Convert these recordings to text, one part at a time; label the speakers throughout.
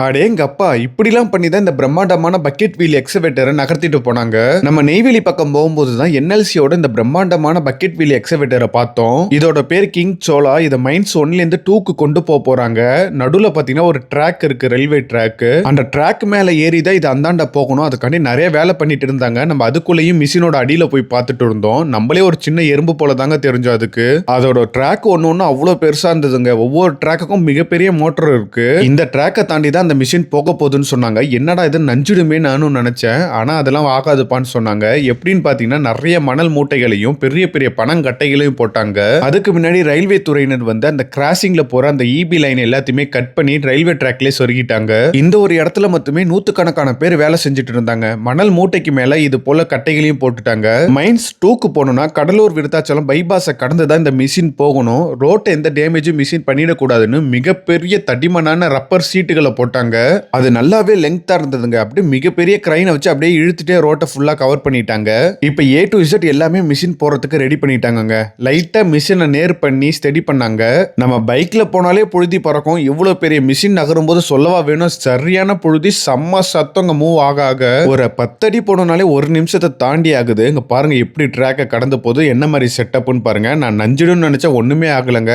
Speaker 1: அடேங்கப்பா இப்படிலாம் பண்ணி தான் இந்த பிரம்மாண்டமான பக்கெட் வீல் எக்ஸவேட்டரை நகர்த்திட்டு போனாங்க. நம்ம நெய்வேலி பக்கம் போகும்போது தான் என்எல்சியோட இந்த பிரம்மாண்டமான பக்கெட் வீல் எக்ஸவேட்டரை பார்த்தோம். இதோட பேர் கிங் சோலா. இதை மைன்ஸ் ஒன்ல இருந்து டூக்கு கொண்டு போக போறாங்க. நடுவில் பாத்தீங்கன்னா ஒரு ட்ராக் இருக்கு ரயில்வே ட்ராக் அந்த ட்ராக் மேல ஏறி தான் இது அந்தாண்ட போகணும். அதுக்காண்டி நிறைய வேலை பண்ணிட்டு இருந்தாங்க. நம்ம அதுக்குள்ளேயும் மிஷினோட அடியில போய் பார்த்துட்டு இருந்தோம். நம்மளே ஒரு சின்ன எறும்பு போல தாங்க தெரிஞ்சோம் அதுக்கு. அதோட ட்ராக் ஒன்று ஒன்று அவ்வளோ பெருசா இருந்ததுங்க. ஒவ்வொரு ட்ராக்குக்கும் மிகப்பெரிய மோட்டர் இருக்கு. இந்த ட்ராக்கை தாண்டி தான் அந்த மிஷின் போக போகுதுன்னு சொன்னாங்க. என்னடா இது நஞ்சிடுமே நானும் நினச்சேன். ஆனால் அதெல்லாம் ஆகாதுப்பான்னு சொன்னாங்க. எப்படின்னு பார்த்தீங்கன்னா நிறைய மணல் மூட்டைகளையும் பெரிய பெரிய பணங்கட்டைகளையும் போட்டாங்க. அதுக்கு முன்னாடி ரயில்வே துறையினர் வந்து அந்த கிராசிங்ல போற அந்த இபி லைன் எல்லாத்தையுமே கட் பண்ணி ரயில்வே ட்ராக்லயே சொருகிட்டாங்க. இந்த ஒரு இடத்துல மட்டுமே நூத்துக்கணக்கான பேர் வேலை செஞ்சுட்டு இருந்தாங்க. மணல் மூட்டைக்கு மேல இது போல கட்டைகளையும் போட்டுட்டாங்க. மைன்ஸ் டூக்கு போகணும்னா கடலூர் விருத்தாச்சலம் பைபாஸை கடந்து தான் இந்த மிஷின் போகணும். ரோட்டை எந்த டேமேஜும் மிஷின் பண்ணிடக்கூடாதுன்னு மிகப்பெரிய தடிமனான ரப்பர் சீட்டுகளை போட்டாங்க. அது நல்லாவே லெங்க்தா இருந்ததுங்க. அப்படியே மிகப்பெரிய கிரைனை வச்சு அப்படியே இழுத்துட்டே ரோட்டை ஃபுல்லா கவர் பண்ணிட்டாங்க. இப்போ ஏ டு இசட் எல்லாமே மிஷின் போறதுக்கு ரெடி பண்ணிட்டாங்கங்க. லைட்டா மிஷினை நேர் பண்ணி ஸ்டெடி பண்ணாங்க. நம்ம பைக்ல போனாலே புழுதி பறக்கும். இவ்வளவு பெரிய மிஷின் நகரும் போது சொல்லவா வேணும்? சரியான புழுதி செம்ம சத்தங்க மூவ் ஆக ஆக ஒரு பத்தடி போனோம்னாலே ஒரு நிமிஷத்தை தாண்டி ஆகுது. இங்க பாருங்க எப்படி ட்ராக்கை கடந்து போது என்ன மாதிரி செட்டப்னு பாருங்க. நான் நஞ்சிடும்னு நினைச்சா ஒண்ணுமே ஆகலைங்க.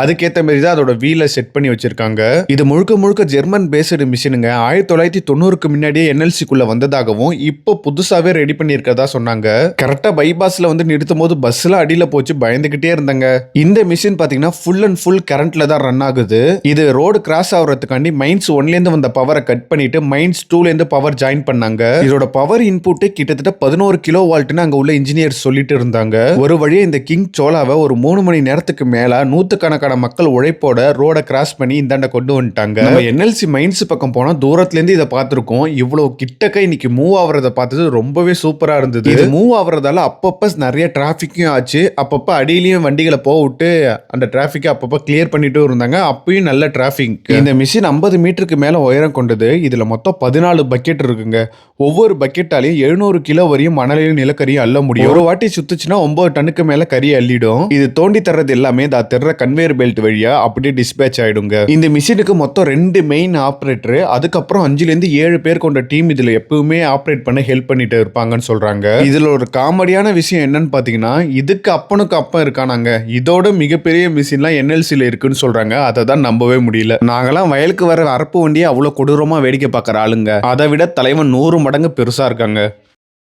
Speaker 1: அதுக்கேற்ற மாதிரி தான் அதோட வீலை செட் பண்ணி வச்சிருக்காங்க. இது முழுக்க முழுக்க ஜெர்மன் பேஸ்டு மிஷினுங்க ஆயிரத்தி தொள்ளாயிரத்தி தொண்ணூறுக்கு முன்னாடியே என்எல்சிக்குள்ள வந்ததாகவும் இப்போ புதுசாவே ரெடி பண்ணியிருக்கதா சொன்னாங்க. கரெக்டா பைபாஸ்ல வந்து நிறுத்தும் போது பஸ்ல அடியில போச்சு பயந்துகிட்டே இருந்தாங்க. இந்த மிஷின் பாத்தீங்கன்னா ஃபுல் அண்ட் ஃபுல் கரண்ட்ல தான் ரன் ஆகுது. இது ரோடு கிராஸ் ஆகுறதுக்காண்டி மைன்ஸ் ஒன்ல இருந்து வந்த பவரை கட் பண்ணிட்டு மைன்ஸ் டூல இருந்து பவர் ஜாயின் பண்ணாங்க. இதோட பவர் இன்புட் கிட்டத்தட்ட பதினோரு கிலோ வால்ட்னு அங்க உள்ள இன்ஜினியர் சொல்லிட்டு இருந்தாங்க. ஒரு வழியே இந்த கிங் சோலாவை ஒரு மூணு மணி நேரத்துக்கு மேல நூத்துக்கணக்கான மக்கள் உழைப்போட ரோட கிராஸ் பண்ணி இந்தாண்ட கொண்டு வந்துட்டாங்க. நம்ம என்எல்சி மைன்ஸ் பக்கம் போனா தூரத்துலேருந்து இதை பார்த்துருக்கோம். இவ்வளோ கிட்டக்க இன்னைக்கு மூவ் ஆகுறத பார்த்தது ரொம்பவே சூப்பராக இருந்தது. இது மூவ் ஆகுறதால அப்பப்ப நிறைய டிராஃபிக்கும் ஆச்சு. அப்பப்ப அடியிலையும் வண்டிகளை போக விட்டு அந்த டிராஃபிக்கை அப்பப்ப கிளியர் பண்ணிட்டு இருந்தாங்க. அப்பயும் நல்ல டிராஃபிக் இந்த மிஷின் 50 மீட்டருக்கு மேலே உயரம் கொண்டது. இதில் மொத்தம் பதினாலு பக்கெட் இருக்குங்க. ஒவ்வொரு பக்கெட்டாலையும் எழுநூறு கிலோ வரையும் மணலையும் நிலக்கரியும் அள்ள முடியும். ஒரு வாட்டி சுத்துச்சுன்னா ஒன்பது டன்னுக்கு மேலே கறி அள்ளிடும். இது தோண்டி தர்றது எல்லாமே தா தெர்ற கன்வேயர் பெல்ட் வழியா அப்படியே டிஸ்பேச் ஆயிடுங்க. இந்த மிஷினுக்கு மொத்தம் ரெண்டு மெயின் ஆப்ரேட்டர் அதுக்கப்புறம் அஞ்சுல இருந்து ஏழு பேர் கொண்ட டீம் இதுல எப்பவுமே ஆப்ரேட் பண்ண ஹெல்ப் பண்ணிட்டு இருப்பாங்கன்னு சொல்றாங்க. இதுல ஒரு காமெடியான விஷயம் என்னன்னு பாத்தீங்கன்னா இதுக்கு அப்பனுக்கு அப்பன் இருக்கானாங்க. இதோட மிகப்பெரிய மிஷின்லாம் என்எல்சியில் இருக்குன்னு சொல்றாங்க. அதை தான் நம்பவே முடியல. நாங்களாம் வயலுக்கு வர அரப்பு வண்டியை அவ்வளவு கொடூரமா வேடிக்கை பார்க்குற ஆளுங்க. அதை விட தலைவன் நூறு மடங்கு பெருசா இருக்காங்க.